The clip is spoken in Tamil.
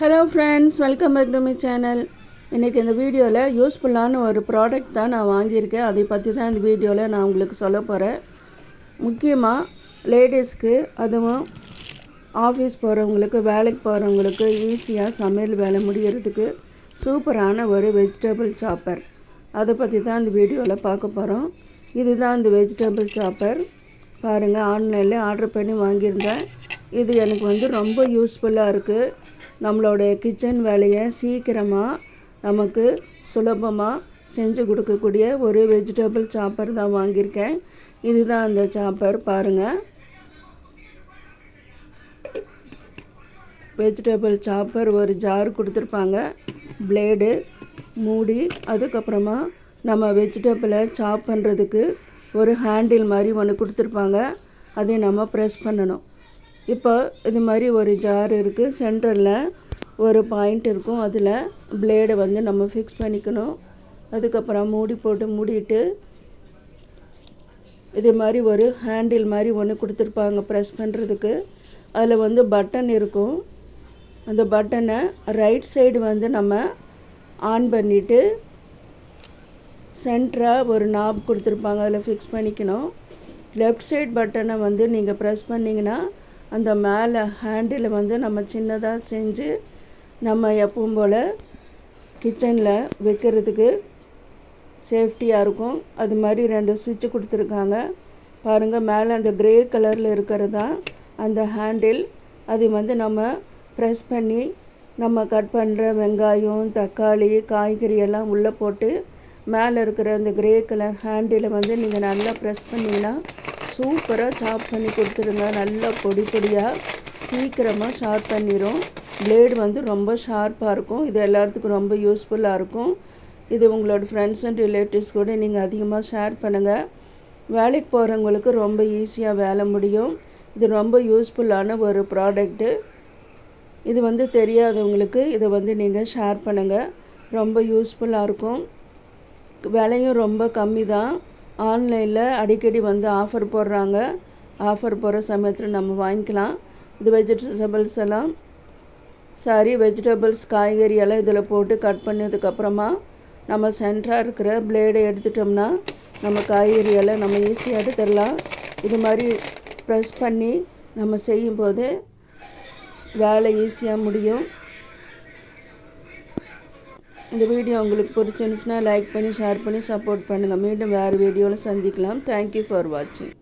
Hello friends welcome back to my channel இன்றைக்கி இந்த வீடியோவில் யூஸ்ஃபுல்லான ஒரு ப்ராடக்ட் தான் நான் வாங்கியிருக்கேன். அதை பற்றி தான் இந்த வீடியோவில் நான் உங்களுக்கு சொல்ல போகிறேன் முக்கியமாக லேடிஸ்க்கு அதுவும் ஆஃபீஸ் போகிறவங்களுக்கு வேலைக்கு போகிறவங்களுக்கு ஈஸியாக சமையல் வேலை முடிகிறதுக்கு சூப்பரான ஒரு வெஜிடபிள் சாப்பர் அதை பற்றி தான் இந்த வீடியோவில் பார்க்க போகிறோம் இதுதான் இந்த வெஜிடபிள் சாப்பர் பாருங்கள் ஆன்லைனில் ஆர்டர் பண்ணி வாங்கியிருந்தேன். இது எனக்கு வந்து ரொம்ப யூஸ்ஃபுல்லாக இருக்குது நம்மளோடைய கிச்சன் வேலையை சீக்கிரமாக நமக்கு சுலபமாக செஞ்சு கொடுக்கக்கூடிய ஒரு வெஜிடபிள் சாப்பர் தான் வாங்கியிருக்கேன். இதுதான் அந்த சாப்பர் பாருங்கள் வெஜிடபிள் சாப்பர் ஒரு ஜார் கொடுத்துருப்பாங்க. பிளேடு மூடி அதுக்கப்புறமா நம்ம வெஜிடபிளை சாப் பண்ணுறதுக்கு ஒரு ஹேண்டில் மாதிரி ஒன்று கொடுத்துருப்பாங்க. அதை நம்ம ப்ரெஸ் பண்ணணும். இப்போ இது மாதிரி ஒரு ஜார் இருக்குது சென்டரில் ஒரு பாயிண்ட் இருக்கும். அதில் பிளேடை வந்து நம்ம ஃபிக்ஸ் பண்ணிக்கணும். அதுக்கப்புறம் மூடி போட்டு மூடிட்டு இது மாதிரி ஒரு ஹேண்டில் மாதிரி ஒன்று கொடுத்துருப்பாங்க ப்ரெஸ் பண்ணுறதுக்கு அதில் வந்து பட்டன் இருக்கும். அந்த பட்டனை ரைட் சைடு வந்து நம்ம ஆன் பண்ணிவிட்டு சென்டராக ஒரு நாப் கொடுத்துருப்பாங்க. அதில் ஃபிக்ஸ் பண்ணிக்கணும். லெஃப்ட் சைட் பட்டனை வந்து நீங்கள் ப்ரெஸ் பண்ணிங்கன்னா அந்த மேலே ஹேண்டில் வந்து நம்ம சின்னதாக செஞ்சு நம்ம எப்பவும் போல் கிச்சனில் வைக்கிறதுக்கு சேஃப்டியாக இருக்கும். அது மாதிரி ரெண்டு சுவிட்சு கொடுத்துருக்காங்க. பாருங்கள் மேலே அந்த க்ரே கலரில் இருக்கிறது தான் அந்த ஹேண்டில் அது வந்து நம்ம ப்ரெஸ் பண்ணி நம்ம கட் பண்ணுற வெங்காயம் தக்காளி காய்கறி எல்லாம் உள்ளே போட்டு மேலே இருக்கிற அந்த க்ரே கலர் ஹேண்டிலை வந்து நீங்கள் நல்லா ப்ரெஸ் பண்ணிங்கன்னா சூப்பராக சாப் பண்ணி கொடுத்துருங்க நல்லா பொடி பொடியாக சீக்கிரமாக ஷார்ப் பண்ணிடும் பிளேடு வந்து ரொம்ப ஷார்ப்பாக இருக்கும். இது எல்லாத்துக்கும் ரொம்ப யூஸ்ஃபுல்லாக இருக்கும். இது உங்களோட ஃப்ரெண்ட்ஸ் அண்ட் ரிலேட்டிவ்ஸ் கூட நீங்கள் அதிகமாக ஷேர் பண்ணுங்கள் வேலைக்கு போகிறவங்களுக்கு ரொம்ப ஈஸியாக வேலை முடியும். இது ரொம்ப யூஸ்ஃபுல்லான ஒரு ப்ராடக்ட்டு இது வந்து தெரியாதவங்களுக்கு இதை வந்து நீங்கள் ஷேர் பண்ணுங்கள் ரொம்ப யூஸ்ஃபுல்லாக இருக்கும். விலையும் ரொம்ப கம்மி தான். ஆன்லைனில் அடிக்கடி வந்து ஆஃபர் போடுறாங்க. ஆஃபர் போடுற சமயத்தில் நம்ம வாங்கிக்கலாம். இது வெஜிடபிள்ஸ் எல்லாம் சாரி வெஜிடபிள்ஸ் காய்கறி எல்லாம் இதில் போட்டு கட் பண்ணதுக்கப்புறமா நம்ம சென்டராக இருக்கிற பிளேடை எடுத்துட்டோம்னா நம்ம காய்கறி எல்லாம் நம்ம ஈஸியாக எடுத்துடலாம். இது மாதிரி ப்ரெஸ் பண்ணி நம்ம செய்யும்போது வேலை ஈஸியாக முடியும். இந்த வீடியோ உங்களுக்கு பிடிச்சிருந்துச்சுன்னா லைக் பண்ணி ஷேர் பண்ணி சப்போர்ட் பண்ணுங்கள் மீண்டும் வேறு வீடியோவில் சந்திக்கலாம். தேங்க்யூ ஃபார் வாட்சிங்